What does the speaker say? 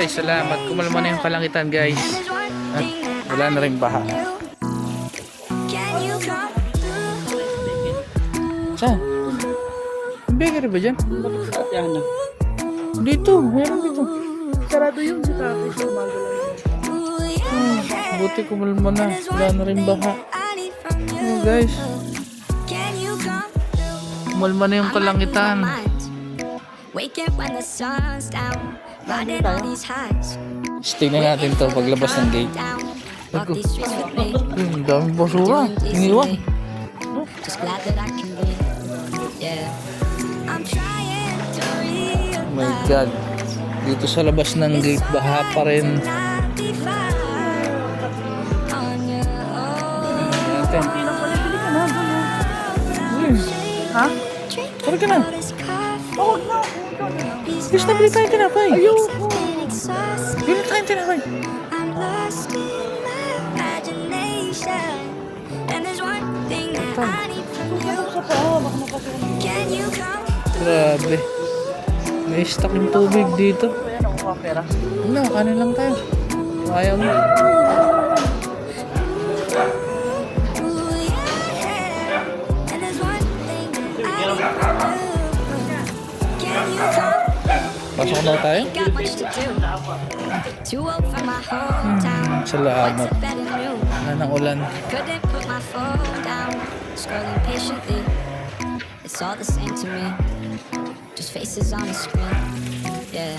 Guys, salamat. Kumalma na yung kalangitan, guys. At wala na rin baha. Saan? Bakery ba dyan? Dito, meron dito. Sarado yung si Tate sa umaga yeah. Buti kumalma na. Wala na rin baha. Oh, guys. Kumalma na yung kalangitan. Wake up when the sun's down. Riding on these highs. Tingnan natin to paglabas ng gate. Me. Hmm, daming basura. Iniwan. Just glad that I can be. Yeah. I'm trying to realize. Oh my God. Dito sa labas ng gate, baha pa rin. Natin. Ha? Tara ka na. Gusto na bili tayong tinapay. Ayoko. Bili tayong tinapay. Grabe. May stock yung tubig dito. No, kanin lang tayo. Ayaw mo. Pasok na tayo. Hometown. Salamat. Wala ng ulan. It's all the same to me. Just faces on the screen. Yeah.